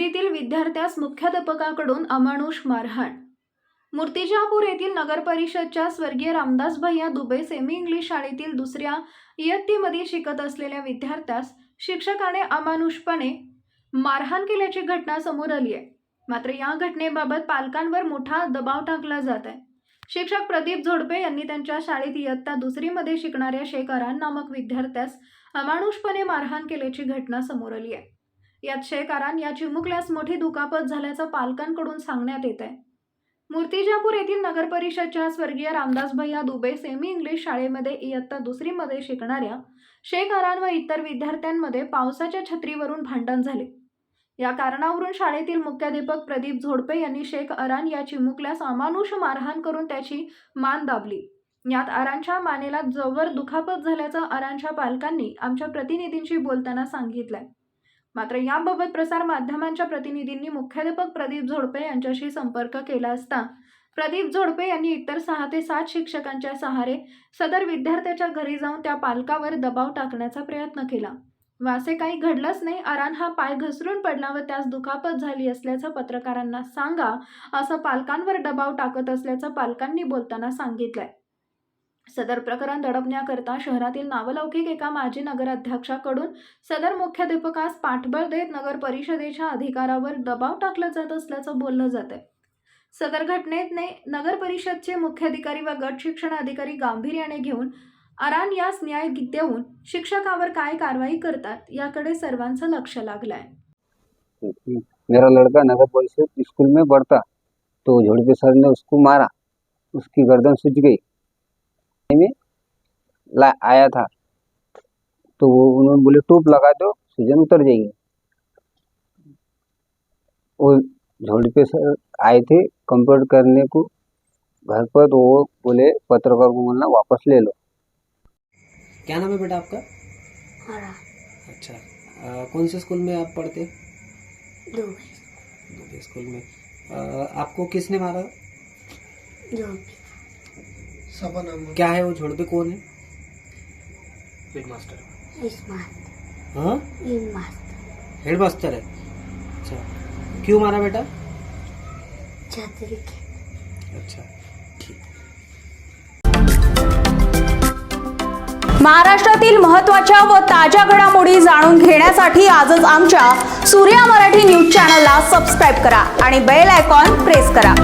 इयत्ता विद्यार्थ्यास मुख्याध्यापकाकडून अमानुष मारहाण. मूर्तिजापूर येथील नगर परिषदच्या स्वर्गीय रामदास भैया दुबे सेमी इंग्लिश शाळेतील दुसऱ्या इयत्तेमध्ये शिकत असलेल्या विद्यार्थ्यास शिक्षकाने अमानुषपणे मारहाण केल्याची घटना समोर आली आहे. मात्र या घटनेबाबत पालकांवर मोठा दबाव टाकला जात आहे. शिक्षक प्रदीप झोडपे यांनी त्यांच्या शाळेत इयत्ता दुसरीमध्ये शिकणाऱ्या शेख नामक विद्यार्थ्यास अमानुषपणे मारहाण केल्याची घटना समोर आली आहे. यात शेख या चिमुकल्यास मोठी दुखापत झाल्याचं पालकांकडून सांगण्यात येत आहे मूर्तिजापूर येथील नगर परिषदच्या स्वर्गीय रामदास भैया दुबे सेमी इंग्लिश शाळेमध्ये इयत्ता दुसरीमध्ये शिकणाऱ्या शेख आरान व इतर विद्यार्थ्यांमध्ये पावसाच्या छत्रीवरून भांडण झाले. या कारणावरून शाळेतील मुख्याध्यापक प्रदीप झोडपे यांनी शेख अरान या चिमुकल्यास अमानुष मारहाण करून त्याची मान दाबली. यात अरानच्या मानेला जवळ दुखापत झाल्याचं अरानच्या पालकांनी आमच्या प्रतिनिधींशी बोलताना सांगितलंय. मात्र याबाबत प्रसार माध्यमांच्या प्रतिनिधींनी मुख्याध्यापक प्रदीप झोडपे यांच्याशी संपर्क केला असता प्रदीप झोडपे यांनी इतर सहा ते सात शिक्षकांच्या सहारे सदर विद्यार्थ्याच्या घरी जाऊन त्या पालकावर दबाव टाकण्याचा प्रयत्न केला. व असे काही घडलंच नाही अरान हा पाय घसरून पडला व त्यास दुखापत झाली असल्याचं पत्रकारांना सांगा असं पालकांवर दबाव टाकत असल्याचं पालकांनी बोलताना सांगितलंय. सदर प्रकरण दडपण्याकरता शहरातील नावलौकिक एका माजी नगराध्यक्षाकडून सदर मुख्याध्यापकास पाठबळ देत नगर परिषदेच्या अधिकारावर दबाव टाकला जात असल्याचं बोललं जात आहे सदर घटनेने नगर परिषदचे मुख्याधिकारी व गट शिक्षण अधिकारी गांभीर्याने घेऊन अरान यास न्याय देऊन शिक्षकावर काय कारवाई करतात याकडे सर्वांचं लक्ष लागलंय. मेरा लड़का नगर परिषद स्कूल में पढ़ता तो झोड़पे सर ने उसको मारा उसकी गर्दन सूझ गई। में ला आया था। तो वो उन्होंने बोले टूप लगा दो सूजन उतर जाएगी। वो झोड़पे सर आए थे कंप्लेंट करने को घर पर तो वो बोले पत्रकार को बोलना वापस ले लो। क्या नाम है बेटा आपका? अच्छा। अ, कौन से स्कूल में आप पढ़ते? दो दुबे स्कूल में। अ, आपको किसने मारा? जो क्या है वो झोड़पे कौन है? हेडमास्टर स्मार्ट हाँ? मास्टर है। अच्छा। क्यों मारा बेटा? अच्छा महाराष्ट्रातील महत्त्वाच्या व ताज्या घडामोडी जाणून घेण्यासाठी आजच आमच्या सूर्या मराठी न्यूज चॅनलला सबस्क्राईब करा आणि बेल आयकॉन प्रेस करा.